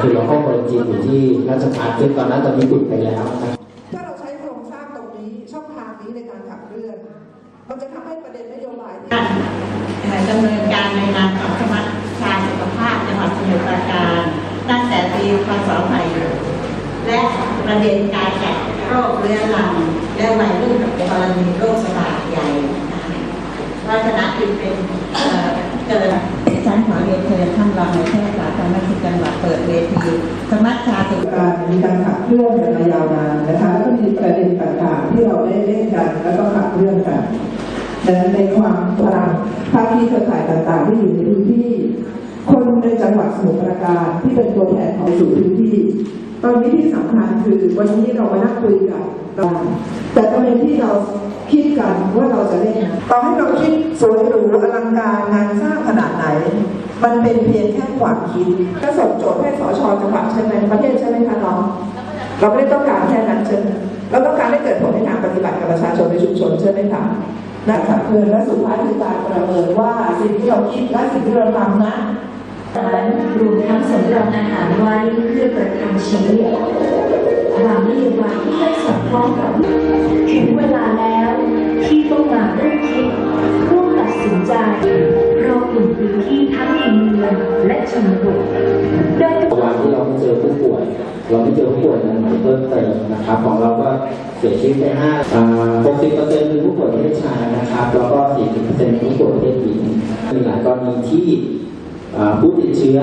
คือเราก็ควรจีนอยู่ที่ราชพัฒซึ่งตอนนั้นตอนนี้ปิดไปแล้วนะครับถ้าเราใช้โครงสร้างตรงนี้ช่องทางนี้ในการขับเคลื่อนมันจะทำให้ประเด็นนโยบายที่การเอ่อดำเนินการในนามของสมัชชาสุขภาพจังหวัดสมุทรปราการตั้งแต่ปีพศ2000และประเด็นการแก้โรคเรื้อรังและวัยรุ่นกับกรณีโรคระบาดใหญ่นะคะวัฒนจึงเป็นเอ่อเกิดฉันขอเรียนเชิญท่านรองนายแพ สมัชชาสุขการมีการขับเคลื่อนกันมายาวนานนะคะแล้วก็มีประเด็นต่างๆ ที่เราได้เล่นกันแล้วก็ขับเคลื่อนกันดังนั้นในความพลังภาคีเครือข่ายต่างๆ ที่อยู่ในพื้นที่ คนในจังหวัดสมุทรปราการที่เป็นตัวแทนของสู่พื้นที่ ตอนนี้ที่สำคัญคือวันนี้เรามานั่งคุยกันแต่ประเด็นที่เราคิดกันว่าเราจะเล่นต่อให้เราคิดสวยหรูอลังการงานสร้างขนาดไหน มันเป็นเพียงแค่ความคิดก็ส่งโจทย์ให้สชจังหวัดใช่ไหมประเทศใช่ไหมคะน้องเราไม่ได้ต้องการแค่นั้นใช่ไหมเราต้องการให้เกิดผลในทางปฏิบัติกับประชาชนในชุมชนใช่ไหมคะนะคะเพื่อและสุดท้ายคือการประเมินว่าสิ่งที่เราคิดและสิ่งที่เราทำนั้น การรวมทั้งสำรับอาหารไว้เพื่อประทังชีวิตตามนโยบายที่ได้สอดคล้องกับถึงเวลาแล้วที่ต้องมาร่มคิดร่วมตัดสินใจเรากลุ่มพื้นที่ทั้งในเมืองและชนบทได้วันที่เราไม่เจอผู้ป่วย เราไม่เจอผู้ป่วยใหม่เพิ่มเติมนะครับ ของเราก็เสียชีวิตไปห้าหกสิบเปอร์เซ็นต์คือผู้ป่วยเพศชายนะครับ แล้วก็สี่สิบเปอร์เซ็นต์ผู้ป่วยเพศหญิงมีหลายกรณีที่ ผู้ติดเชื้อ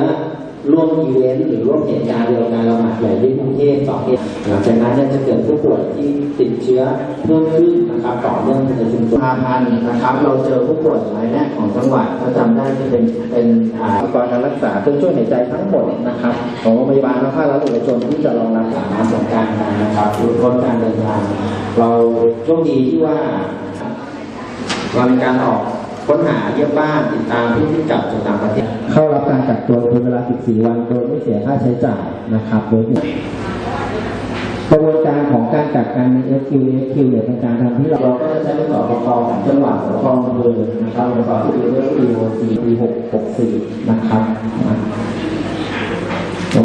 ร่วมอีเวนต์หรือร่วมเหตุการณ์เดียวกันเราหนักใหญ่ที่กรุงเทพสองเหตุหลังจากนั้นเนี่ยจะเกิดผู้ป่วยที่ติดเชื้อเพิ่มขึ้นนะครับต่อเนื่องในชุมชนพันธ์นะครับ เราเจอผู้ป่วยรายแรกของจังหวัดถ้าจำได้จะเป็นเป็นอ่าอุปกรณ์การรักษาเครื่องช่วยหายใจทั้งหมดนะครับของโรงพยาบาลและภาครัฐเอกชนที่จะรองรับสถานสงกรารกันนะครับลดลดการเดินทางเราโชคดีที่ว่าเรามีการออกค้นหาเยี่ยมบ้านติดตามผู้ที่กลับจากต่างประเทศ นเวลา 14 วัน โดยไม่เสียค่าใช้จ่ายนะครับโดยกระบวนการของการจัดการใน SQ SQ เนี่ยเป็นการทำที่เราก็จะใช้สอบกของจังหวัดสพอำเภอนะครับสอบที่เป็นเรื่อง EOC ปี664 นะครับ